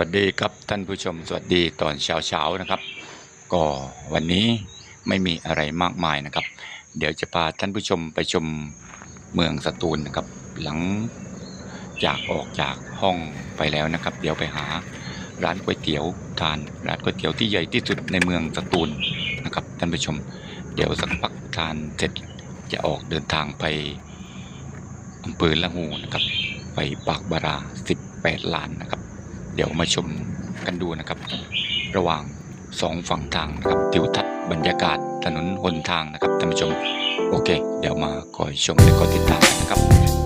วัสดีครับท่านผู้ชมสวัสดีตอนเช้าๆนะครับ ก็วันนี้ไม่มีอะไรมากมายนะครับ เดี๋ยวจะพาท่านผู้ชมไปชมเมืองสตูลนะครับ หลังจากออกจากห้องไปแล้วนะครับ เดี๋ยวไปหาร้านก๋วยเตี๋ยวทานร้านก๋วยเตี๋ยวที่ใหญ่ที่สุดในเมืองสตูลนะครับท่านผู้ชม เดี๋ยวสักพักทานเสร็จจะออกเดินทางไปอำเภอละหูนะครับ ไปปากบารา18ล้านนะครับ เดี๋ยวมาชมกันดูนะครับ ระหว่างสองฝั่งทางนะครับทิวทัศน์บรรยากาศถนนหนทางนะครับท่านผู้ชม โอเค เดี๋ยวมาคอยชมและก็ติดตามกันนะครับ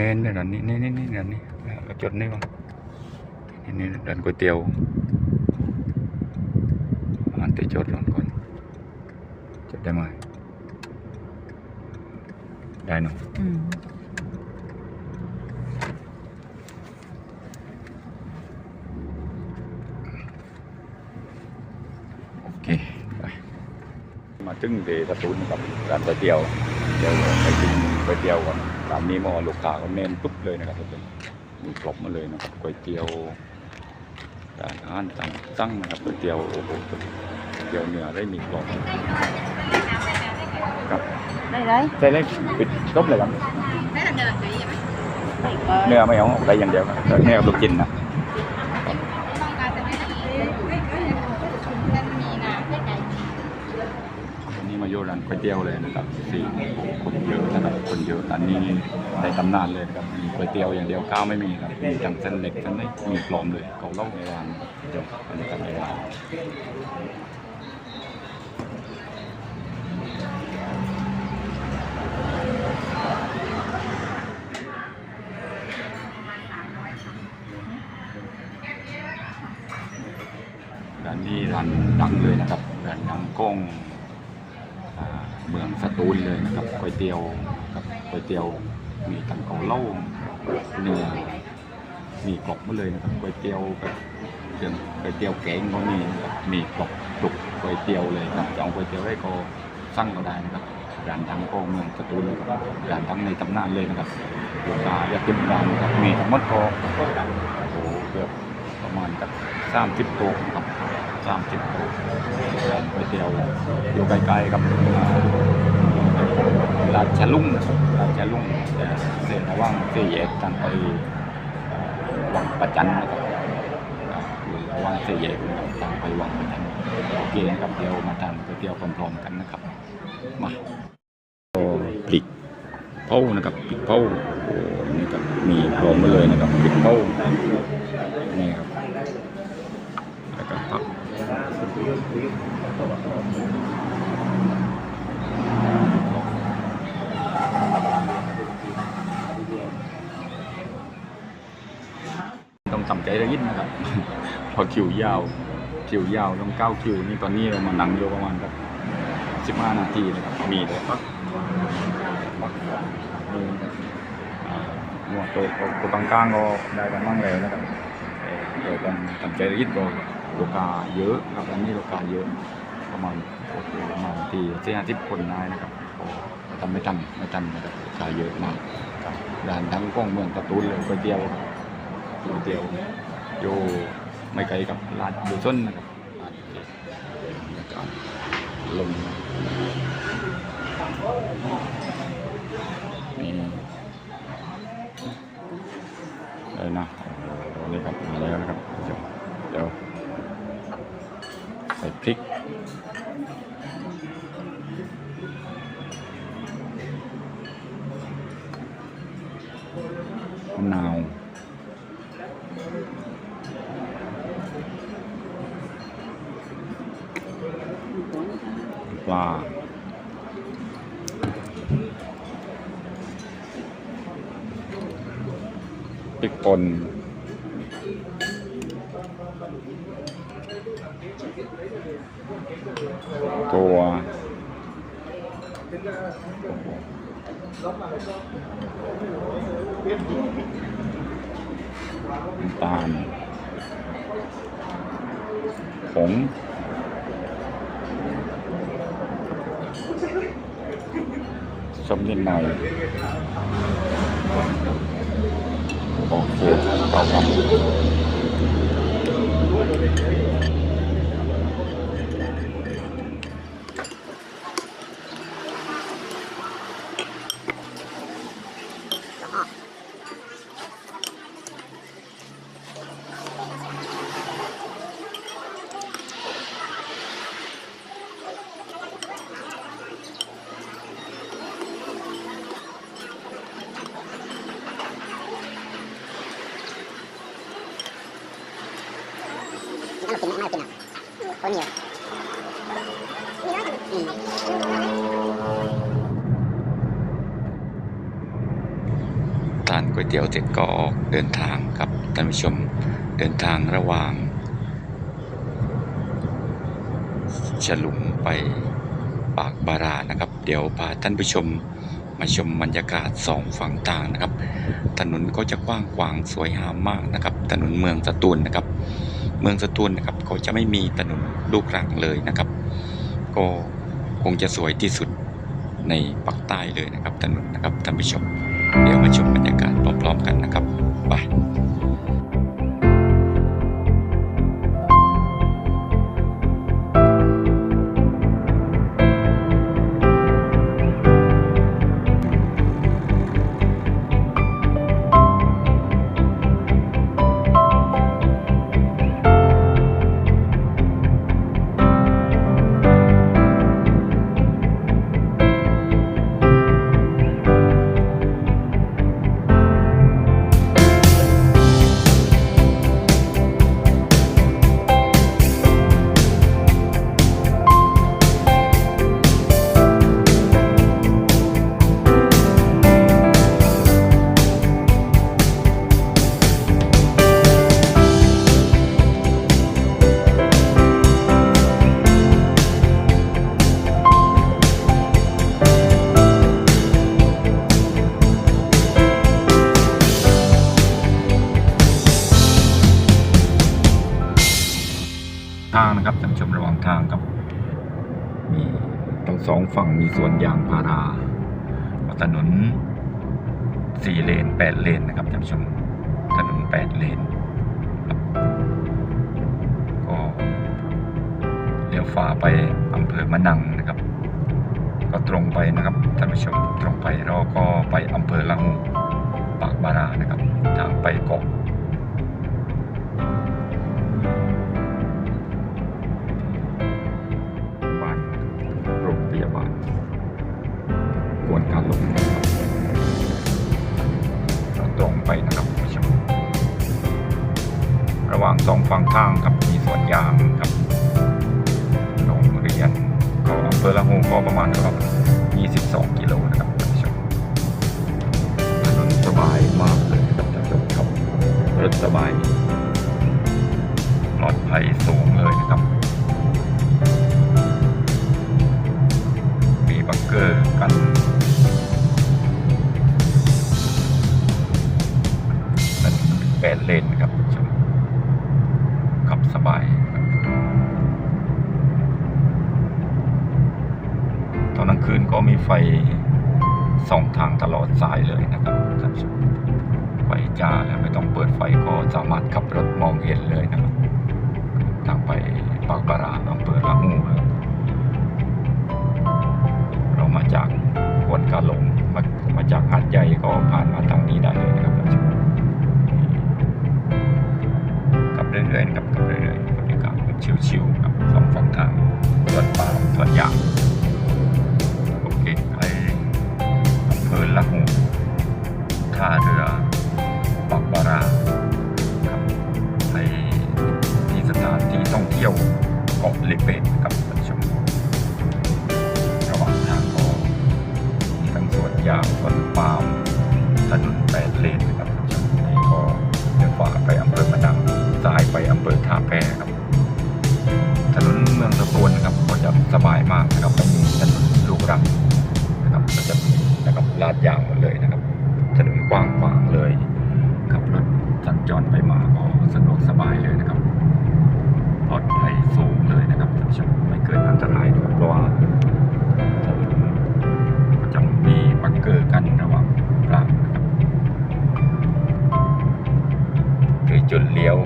น้นเนี่ยร้านนี้นี่นี่นี่ร้านนี้เอาจดนี่บ้างนี่นี่ร้านก๋วยเตี๋ยวอ่านแต่จดก่อนก่อนจดได้ไหมได้เนาะอืมโอเคไปมาถึงเดสตูลนะครับร้านก๋วยเตี๋ยวเดี๋ยวไปกินก๋วยเตี๋ยวก่อน ร้านนี้มอลูกค้าก็เน้นปุ๊บเลยนะครับทุกคนมีครบมาเลยนะครับก๋วยเตี๋ยวร้านอาหารต่างตั้งนะครับก๋วยเตี๋ยวโอ้โหก๋วยเตี๋ยวเนื้อได้มีกรอบครับได้ไรใช่เลยปิดครบเลยครับได้ก็เนื้อไม่เอาออกได้อย่างเดียวครับแต่เนื้อกับลูกชิ้นนะวันนี้มาโยร้าน ก๋วยเตี๋ยวเลยนะครับสี่คนเยอะนะครับคนเยอะร้านนี้ในตำนานเลยนะครับมีก๋วยเตี๋ยวอย่างเดียวข้าวไม่มีครับมีจังเส้นเล็กเส้นเล็กมีกลอมเลยเกาเหล่าในร้านเดี๋ยวบรรยากาศในร้านร้านนี้ร้านดังเลยนะครับร้านดังก้อง เมืองสตูลเลยนะครับก๋วยเตี๋ยวกับก๋วยเตี๋ยวมีทั้งเกาเล่าเนื้อมีกรอบมาเลยนะครับก๋วยเตี๋ยวกับเครื่องก๋วยเตี๋ยวแกงก็มีนะครับมีกรอบจุกก๋วยเตี๋ยวเลยครับจอาก๋วยเตี๋ยวได้ก็สั่งก็ได้นะครับร้านดังก้องเมืองสตูลเลยครับร้านดังในตำนานเลยนะครับลูกค้าอยากกินร้านนะครับมีทั้งหมดก็โอ้โหเกือบประมาณกับสามสิบโต๊ะครับ สามสิบโต๊ะร้านก๋วยเตี๋ยวอยู่ใกล้ๆกับอ่าราชลุ่งนะครับราชลุ่งแต่เส้นระหว่างสี่แยกทางไปอ่าวังประจันนะครับอยู่ระหว่างสี่แยกทางไปวังประจันโอเคนะครับเดี๋ยวมาทานก๋วยเตี๋ยวพร้อมๆกันนะครับมาโอ้พริกเผานะครับพริกเผาโอ้นี่ครับมีพร้อมมาเลยนะครับพริกเผานี่ครับ แล้วก็พัก ต้องทำใจระยินนะครับ พอคิวยาว คิวยาวต้องเก้าคิว นี่ตอนนี้เรามานั่งอยู่ประมาณแบบสิบห้านาทีนะครับ มีแต่พักพักมีอ่าหมวดตัวตัวกลางๆก็ได้กันบ้างแล้วนะครับเดี๋ยวต้องทำใจรีบก่อน ลกาเยอะครับอันนี้โลกาเยอะประมาณโอเคประมาณที่สี่ห้าสิบคนได้นะครับก็ทำไม่ทันไม่ทันนะครับลูกาเยอะมากครับร้านทั้งกล้องเมืองตะตูนเลยก๋วยเตี๋ยวก๋วยเตี๋ยวอยู่ไม่ไกลกับร้านอยู่ส้นนะครับร้านบรรยากาศลม มะนาวปลาพริกป่นตัวน้ำตาล ผมสมนิดหน่อยโอเคต่อครับไม่ต้องกินไม่ต้องกิน นเหนียวอืมทานก๋วยเตี๋ยวเสร็จก็ออกเดินทางครับท่านผู้ชมเดินทางระหว่างฉลุงไปปากบารานะครับ เดี๋ยวพาท่านผู้ชมมาชมบรรยากาศสองฝั่งทางนะครับ ถนนก็จะกว้างขวางสวยงามมากนะครับ ถนนเมืองสตูลนะครับ เมืองสตูลนะครับเขาจะไม่มีถนนลูกรังเลยนะครับ ก็คงจะสวยที่สุดในปักใต้เลยนะครับถนนนะครับท่านผู้ชม เดี๋ยวมาชมบรรยากาศพร้อมๆกันนะครับไป ฝั่งมีสวนยางพาราถนนสี่เลนแปดเลนนะครับท่านผู้ชมถนนแปดเลนก็เลี้ยวฟ้าไปอำเภอมะนังนะครับ ก็ตรงไปนะครับท่านผู้ชมตรงไปแล้วก็ไปอำเภอละงูปากบารานะครับ ทางไปเกาะ ระหว่างสองฝั่งทางครับมีสวนยางครับโรงเรียนก็อำเภอละหงก็ประมาณครับ22 กิโลนะครับท่านผู้ชมถนนสบายมากเลยครับท่านผู้ชมครับรถสบาย ทางไปปากบาราอำเภอละงูเรามาจากควนกาหลงมามาจากหาดใหญ่ก็ผ่านมาทางนี้ได้เลยนะครับท่านผู้ชมกลับเรื่อยๆนะครับกลับเรื่อยๆบรรยากาศแบบชิวๆครับสองฝั่งทางสวนป่าสวนยางโอเคไปอำเภอละหูท่าเรือ ที่ยวเกาะเลเปนครับ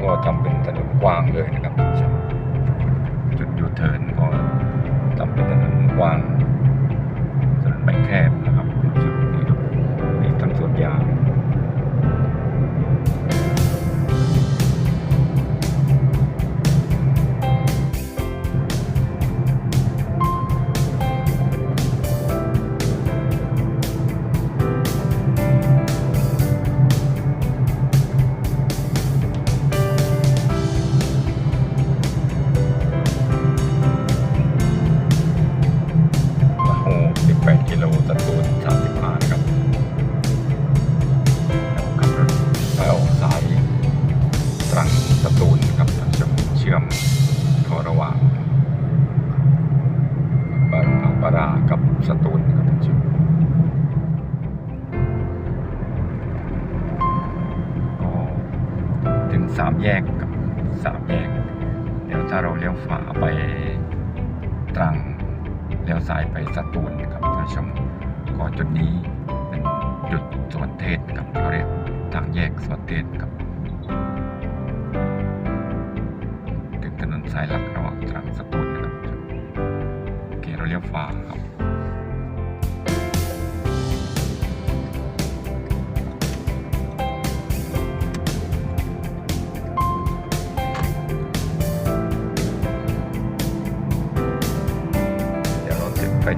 ก็ทำเป็นถนนกว้างเลยนะครับาเราเลี้ยวฝาไปตรังเลี้ยวซ้ายไปสตูลนครับท่านผู้ชมก็จุดนี้เป็นจุดสวนเทศครับเขาเรียกทางแยกสวนเทศครับ ถึงถนนสายหลักระหว่างตรังสตูลนะครับโอเคเราเลี้ยวฝาครับ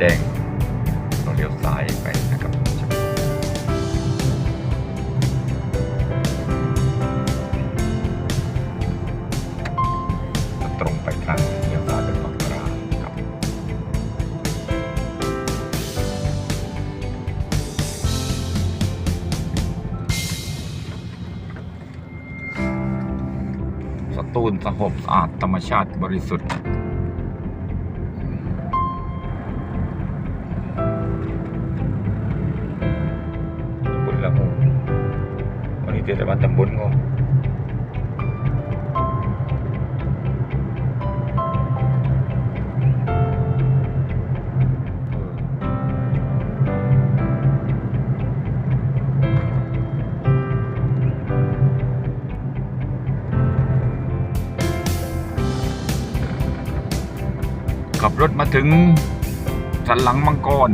แดงเราเลี้ยวซ้ายไปนะครับตรงไปทางเลี้ยวซ้ายเป็นฝั่งตราครับสตูลสงบสะอาดธรรมชาติบริสุทธิ์ เทศบาลตำบลงงขับรถมาถึงสันหลังมังกร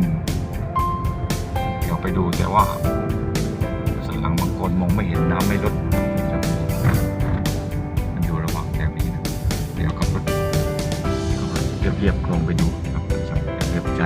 เดี๋ยวไปดูแต่ว่า เห็นน้ำไม่ลดมันอยู่ระหว่างแถวนี้นะเดี๋ยวขับรถขับรถเรียบๆลงไปดูครับเรียบใจ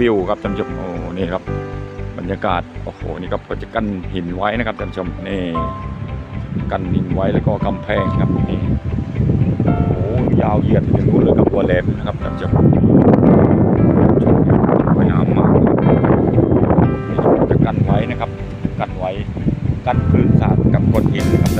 วิวครับท่านผู้ชมโอ้นี่ครับ บรรยากาศโอ้โหนี่ครับก็จะกั้นหินไว้นะครับท่านผู้ชมนี่กั้นหินไว้แล้วก็กำแพงครับนี่โอ้ยาวเหยียดไปถึงนู้นเลยครับบัวแหลมนะครับท่านผู้ชมสวยงามมากครับนี่จะกันไว้นะครับ กันไว้กันคลื่นสาดกับก้อนหินนะครับ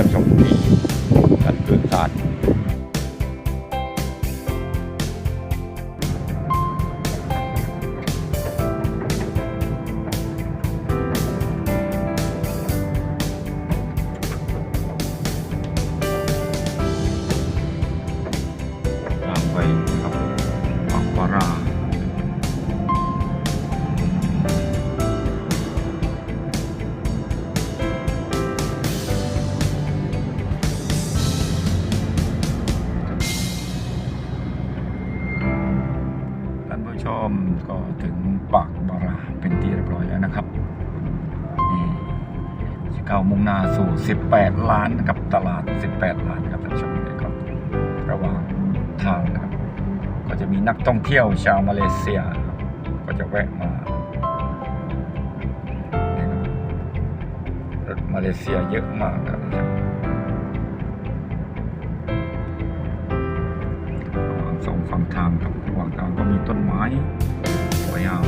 สู่ 18 ล้านนะครับตลาด 18 ล้านครับท่านผู้ชมนี่ก็ระหว่างทางนะครับก็จะมีนักท่องเที่ยวชาวมาเลเซียครับก็จะแวะมานี่ครับรถมาเลเซียเยอะมากครับระหว่างสองฝั่งทางครับระหว่างทางก็มีต้นไม้สวยงาม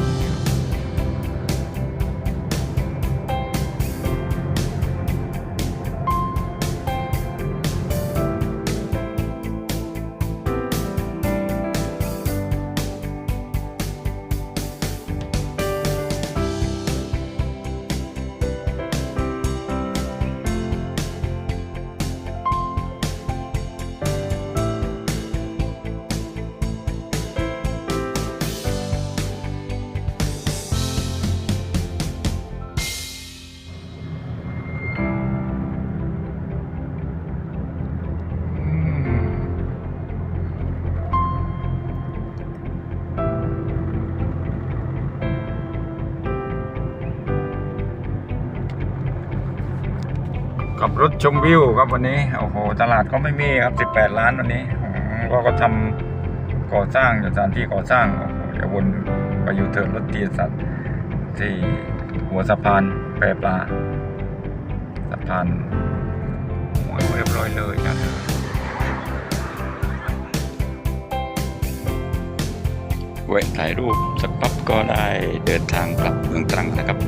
กับรถชมวิวครับวันนี้โอ้โหตลาดก็ไม่มีครับ 18 ล้านวันนี้ก็ก็ทำก่อสร้างสถานที่ก่อสร้างเดี๋ยววนไปอยู่เทิร์นรถเตียสัตว์ที่หัวสะพานแปรปลาสะพานหมวยเรียบร้อยเลยนะแวะถ่ายรูปสักปั๊บก็ได้เดินทางกลับเมืองตรังนะครับ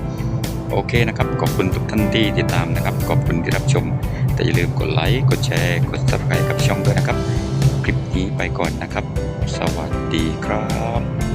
โอเคนะครับ ขอบคุณทุกท่านที่ติดตามนะครับ ขอบคุณที่รับชม แต่อย่าลืมกดไลค์ กดแชร์ กด subscribe กับช่องด้วยนะครับ คลิปนี้ไปก่อนนะครับ สวัสดีครับ